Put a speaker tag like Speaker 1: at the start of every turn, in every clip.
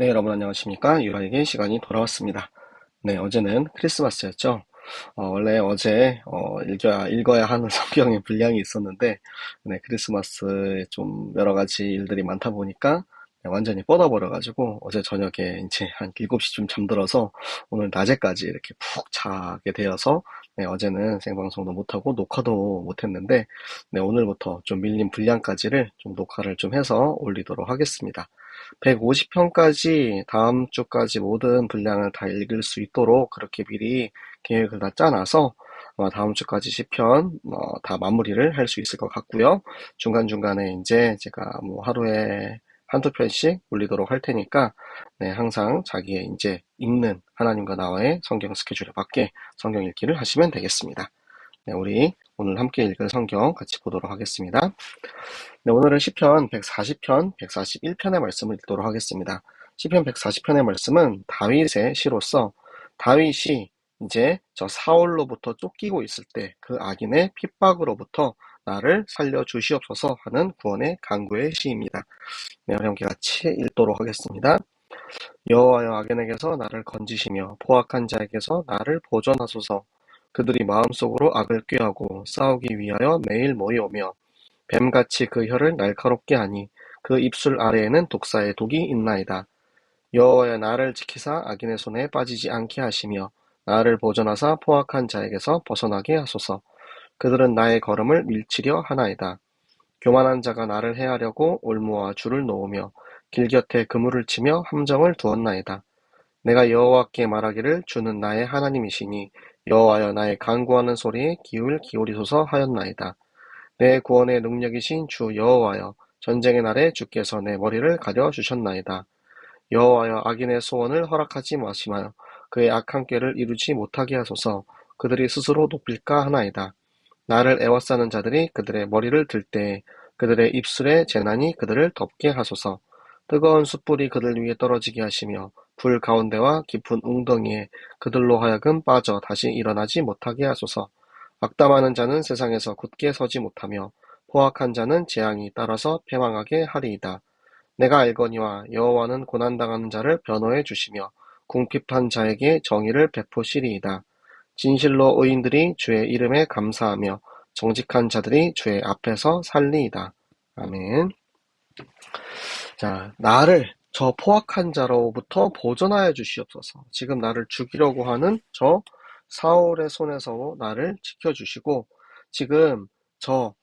Speaker 1: 네, 여러분 안녕하십니까? 유라에게 시간이 돌아왔습니다. 네, 어제는 크리스마스였죠. 어, 원래 어제 어, 읽어야, 읽어야 하는 성경의 분량이 있었는데, 네, 크리스마스에 좀 여러 가지 일들이 많다 보니까 네, 완전히 뻗어버려가지고 어제 저녁에 이제 한 7시쯤 잠들어서 오늘 낮에까지 이렇게 푹 자게 되어서 네, 어제는 생방송도 못하고 녹화도 못했는데 네, 오늘부터 좀 밀린 분량까지를 좀 녹화를 좀 해서 올리도록 하겠습니다. 150편까지 다음 주까지 모든 분량을 다 읽을 수 있도록 그렇게 미리 계획을 다 짜놔서 다음 주까지 10편 어, 다 마무리를 할 수 있을 것 같고요. 중간중간에 이제 제가 뭐 하루에 한두 편씩 올리도록 할 테니까 네, 항상 자기의 이제 읽는 하나님과 나와의 성경 스케줄에 맞게 성경 읽기를 하시면 되겠습니다. 네, 우리 오늘 함께 읽을 성경 같이 보도록 하겠습니다. 네, 오늘은 시편 140편, 141편의 말씀을 읽도록 하겠습니다. 시편 140편의 말씀은 다윗의 시로서 다윗이 이제 저 사울로부터 쫓기고 있을 때 그 악인의 핍박으로부터 나를 살려 주시옵소서 하는 구원의 강구의 시입니다. 네, 함께 같이 읽도록 하겠습니다. 여호와여 악인에게서 나를 건지시며 포악한 자에게서 나를 보존하소서 그들이 마음속으로 악을 꾀하고 싸우기 위하여 매일 모여오며 뱀같이 그 혀를 날카롭게 하니 그 입술 아래에는 독사의 독이 있나이다. 여호와여 나를 지키사 악인의 손에 빠지지 않게 하시며 나를 보존하사 포악한 자에게서 벗어나게 하소서. 그들은 나의 걸음을 밀치려 하나이다. 교만한 자가 나를 해하려고 올무와 줄을 놓으며 길 곁에 그물을 치며 함정을 두었나이다. 내가 여호와께 말하기를 주는 나의 하나님이시니 여호와여 나의 간구하는 소리에 기울 기울이소서 하였나이다. 내 구원의 능력이신 주 여호와여 전쟁의 날에 주께서 내 머리를 가려 주셨나이다. 여호와여 악인의 소원을 허락하지 마시며 그의 악한 꾀를 이루지 못하게 하소서 그들이 스스로 높일까 하나이다. 나를 애워싸는 자들이 그들의 머리를 들 때에 그들의 입술에 재난이 그들을 덮게 하소서. 뜨거운 숯불이 그들 위에 떨어지게 하시며 불 가운데와 깊은 웅덩이에 그들로 하여금 빠져 다시 일어나지 못하게 하소서. 악담하는 자는 세상에서 굳게 서지 못하며 포악한 자는 재앙이 따라서 패망하게 하리이다. 내가 알거니와 여호와는 고난당하는 자를 변호해 주시며 궁핍한 자에게 정의를 베푸시리이다. 진실로 의인들이 주의 이름에 감사하며 정직한 자들이 주의 앞에서 살리이다. 아멘. 자, 나를 저 포악한 자로부터 보존하여 주시옵소서. 지금 나를 죽이려고 하는 저 사울의 손에서 나를 지켜주시고, 지금 저,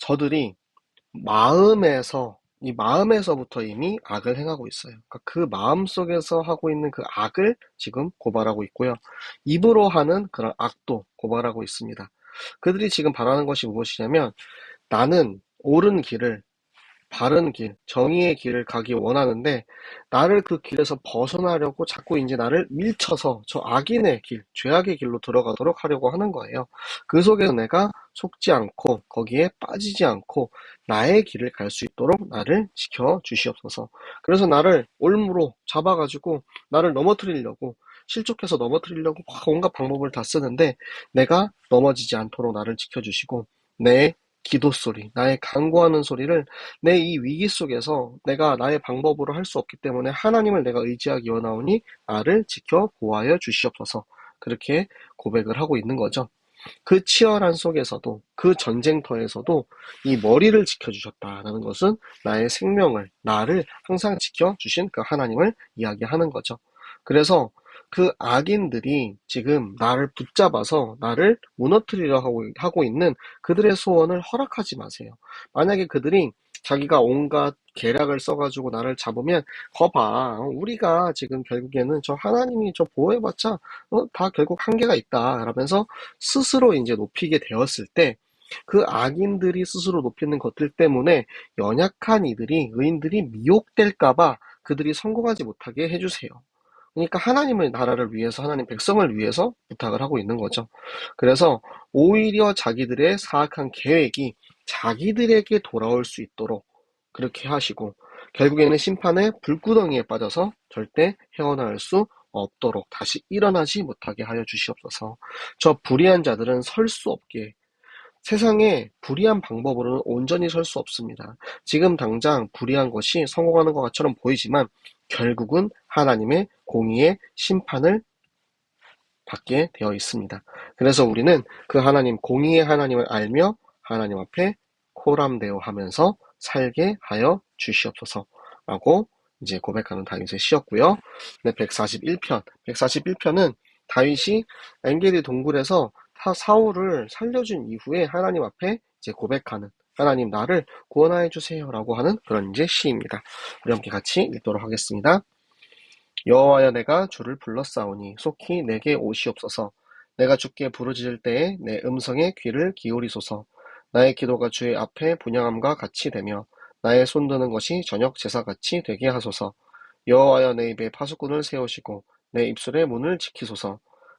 Speaker 1: 저들이 마음에서 이 마음에서부터 이미 악을 행하고 있어요. 그러니까 그 마음 속에서 하고 있는 그 악을 지금 고발하고 있고요. 입으로 하는 그런 악도 고발하고 있습니다. 그들이 지금 바라는 것이 무엇이냐면 나는 옳은 길을 바른 길, 정의의 길을 가기 원하는데 나를 그 길에서 벗어나려고 자꾸 이제 나를 밀쳐서 저 악인의 길, 죄악의 길로 들어가도록 하려고 하는 거예요. 그 속에서 내가 속지 않고 거기에 빠지지 않고 나의 길을 갈 수 있도록 나를 지켜 주시옵소서. 그래서 나를 올무로 잡아가지고 나를 넘어뜨리려고 실족해서 넘어뜨리려고 온갖 방법을 다 쓰는데 내가 넘어지지 않도록 나를 지켜주시고 내 기도 소리, 나의 간구하는 소리를 내 이 위기 속에서 내가 나의 방법으로 할 수 없기 때문에 하나님을 내가 의지하기 원하오니 나를 지켜 보하여 주시옵소서. 그렇게 고백을 하고 있는 거죠. 그 치열한 속에서도 그 전쟁터에서도 이 머리를 지켜주셨다라는 것은 나의 생명을 나를 항상 지켜주신 그 하나님을 이야기하는 거죠. 그래서 그 악인들이 지금 나를 붙잡아서 나를 무너뜨리려 하고, 하고 있는 그들의 소원을 허락하지 마세요. 만약에 그들이 자기가 온갖 계략을 써가지고 나를 잡으면 거봐 우리가 지금 결국에는 저 하나님이 저 보호해봤자 어, 다 결국 한계가 있다 라면서 스스로 이제 높이게 되었을 때 그 악인들이 스스로 높이는 것들 때문에 연약한 이들이 의인들이 미혹될까봐 그들이 성공하지 못하게 해주세요. 그러니까 하나님의 나라를 위해서 하나님 백성을 위해서 부탁을 하고 있는 거죠. 그래서 오히려 자기들의 사악한 계획이 자기들에게 돌아올 수 있도록 그렇게 하시고 결국에는 심판의 불구덩이에 빠져서 절대 헤어나올 수 없도록 다시 일어나지 못하게 하여 주시옵소서. 저 불의한 자들은 설 수 없게 세상에 불의한 방법으로는 온전히 설 수 없습니다. 지금 당장 불의한 것이 성공하는 것처럼 보이지만 결국은 하나님의 공의의 심판을 받게 되어 있습니다. 그래서 우리는 그 하나님, 공의의 하나님을 알며 하나님 앞에 코람데오 하면서 살게 하여 주시옵소서 라고 이제 고백하는 다윗의 시였고요. 네, 141편. 141편은 다윗이 엔게디 동굴에서 사울을 살려준 이후에 하나님 앞에 이제 고백하는 하나님 나를 구원하여 주세요라고 하는 그런 이제 시입니다. 우리 함께 같이 읽도록 하겠습니다. 여호와여 내가 주를 불렀사오니 속히 내게 오시옵소서. 내가 주께 부르짖을 때에 내 음성에 귀를 기울이소서. 나의 기도가 주의 앞에 분양함과 같이 되며 나의 손드는 것이 저녁 제사같이 되게 하소서. 여호와여 내 입에 파수꾼을 세우시고 내 입술의 문을 지키소서.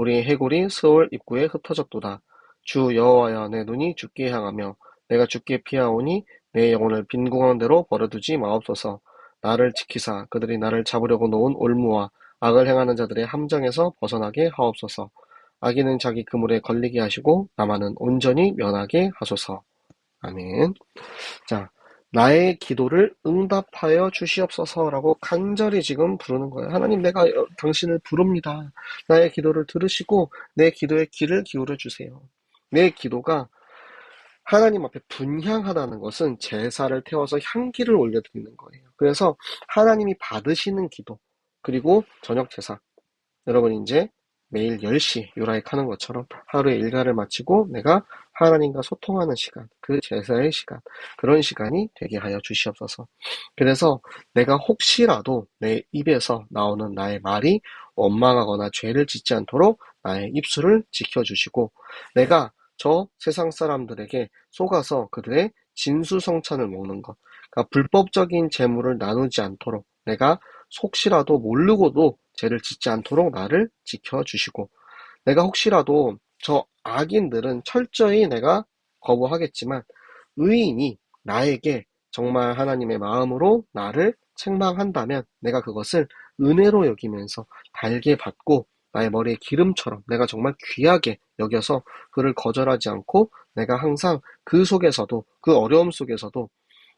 Speaker 1: 우리의 해골이 스올 입구에 흩어졌도다. 주 여호와여 내 눈이 죽게 향하며 내가 죽게 피하오니 내 영혼을 빈궁한 대로 버려두지 마옵소서. 나를 지키사 그들이 나를 잡으려고 놓은 올무와 악을 행하는 자들의 함정에서 벗어나게 하옵소서. 악인은 자기 그물에 걸리게 하시고 나만은 온전히 면하게 하소서. 아멘. 자, 나의 기도를 응답하여 주시옵소서라고 간절히 지금 부르는 거예요. 하나님, 내가 당신을 부릅니다. 나의 기도를 들으시고 내 기도에 귀를 기울여 주세요. 내 기도가 하나님 앞에 분향하다는 것은 제사를 태워서 향기를 올려드리는 거예요. 그래서 하나님이 받으시는 기도, 그리고 저녁 제사. 여러분 이제 매일 10시 유라익 하는 것처럼 하루의 일과를 마치고 내가 하나님과 소통하는 시간, 그 제사의 시간, 그런 시간이 되게 하여 주시옵소서. 그래서 내가 혹시라도 내 입에서 나오는 나의 말이 원망하거나 죄를 짓지 않도록 나의 입술을 지켜주시고 내가 저 세상 사람들에게 속아서 그들의 진수성찬을 먹는 것, 그러니까 불법적인 재물을 나누지 않도록 내가 혹시라도 모르고도 죄를 짓지 않도록 나를 지켜주시고 내가 혹시라도 저 악인들은 철저히 내가 거부하겠지만 의인이 나에게 정말 하나님의 마음으로 나를 책망한다면 내가 그것을 은혜로 여기면서 달게 받고 나의 머리에 기름처럼 내가 정말 귀하게 여겨서 그를 거절하지 않고 내가 항상 그 속에서도 그 어려움 속에서도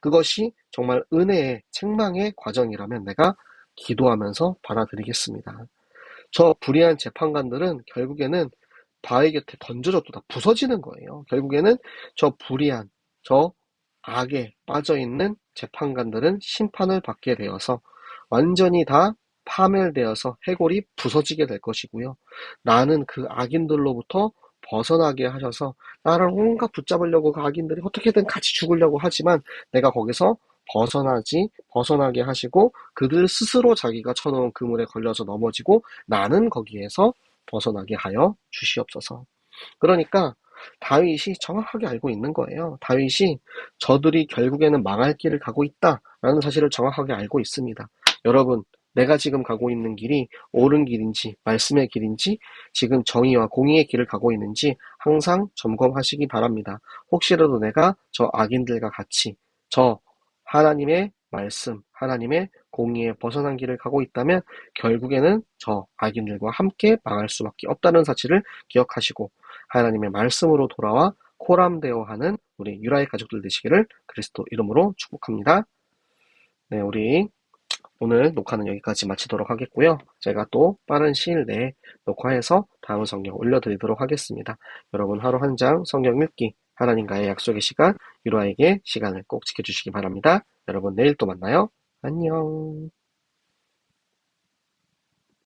Speaker 1: 그것이 정말 은혜의 책망의 과정이라면 내가 기도하면서 받아들이겠습니다. 저 불의한 재판관들은 결국에는 바위 곁에 던져져도 다 부서지는 거예요. 결국에는 저 불의한, 저 악에 빠져있는 재판관들은 심판을 받게 되어서 완전히 다 파멸되어서 해골이 부서지게 될 것이고요. 나는 그 악인들로부터 벗어나게 하셔서 나를 온갖 붙잡으려고 그 악인들이 어떻게든 같이 죽으려고 하지만 내가 거기서 벗어나지 벗어나게 하시고 그들 스스로 자기가 쳐놓은 그물에 걸려서 넘어지고 나는 거기에서 벗어나게 하여 주시옵소서. 그러니까 다윗이 정확하게 알고 있는 거예요. 다윗이 저들이 결국에는 망할 길을 가고 있다라는 사실을 정확하게 알고 있습니다. 여러분, 내가 지금 가고 있는 길이 옳은 길인지 말씀의 길인지 지금 정의와 공의의 길을 가고 있는지 항상 점검하시기 바랍니다. 혹시라도 내가 저 악인들과 같이 저 하나님의 말씀, 하나님의 공의에 벗어난 길을 가고 있다면 결국에는 저 악인들과 함께 망할 수밖에 없다는 사실을 기억하시고 하나님의 말씀으로 돌아와 코람되어 하는 우리 유라의 가족들 되시기를 그리스도 이름으로 축복합니다. 네, 우리 오늘 녹화는 여기까지 마치도록 하겠고요. 제가 또 빠른 시일 내에 녹화해서 다음 성경 올려드리도록 하겠습니다. 여러분 하루 한 장 성경 읽기 하나님과의 약속의 시간 유라에게 시간을 꼭 지켜주시기 바랍니다. 여러분 내일 또 만나요. 안녕.